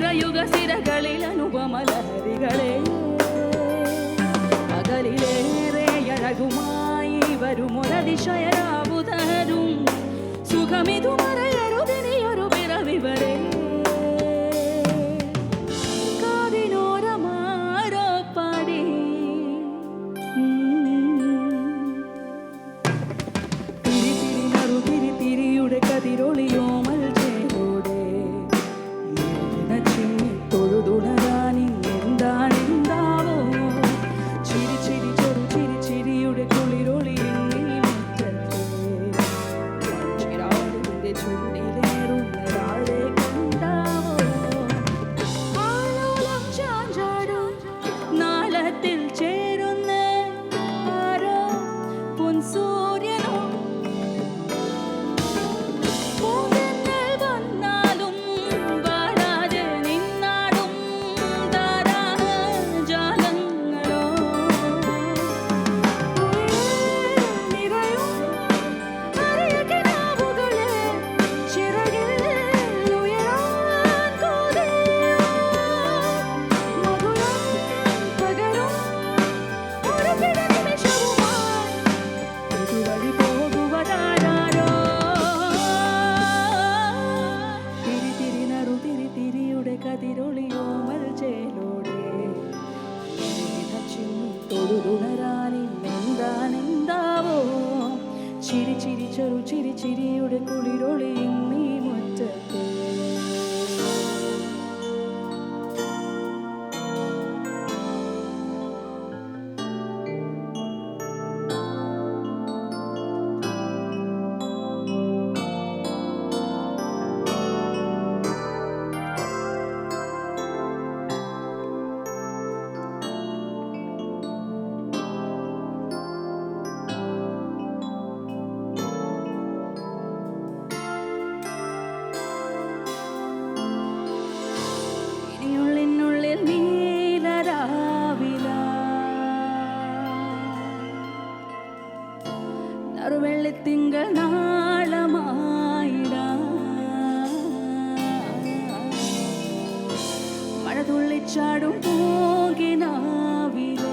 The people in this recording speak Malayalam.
ചിരയുഗ സിരകളിൽ അനുപമലഹരികളെ. പകലിലേറെ വരുമൊരതിശയരാവുതരും. സുഖമിതു ചിരി ചിരി ചെറു ചിരി ചിരിയുടെ കുളിരൊളിയും നീ മുറ്റത്തെ. அருவெள்ளி திங்கள் நாளமாயிடா. மழை துள்ளிச்சாடும் போகினாவிரா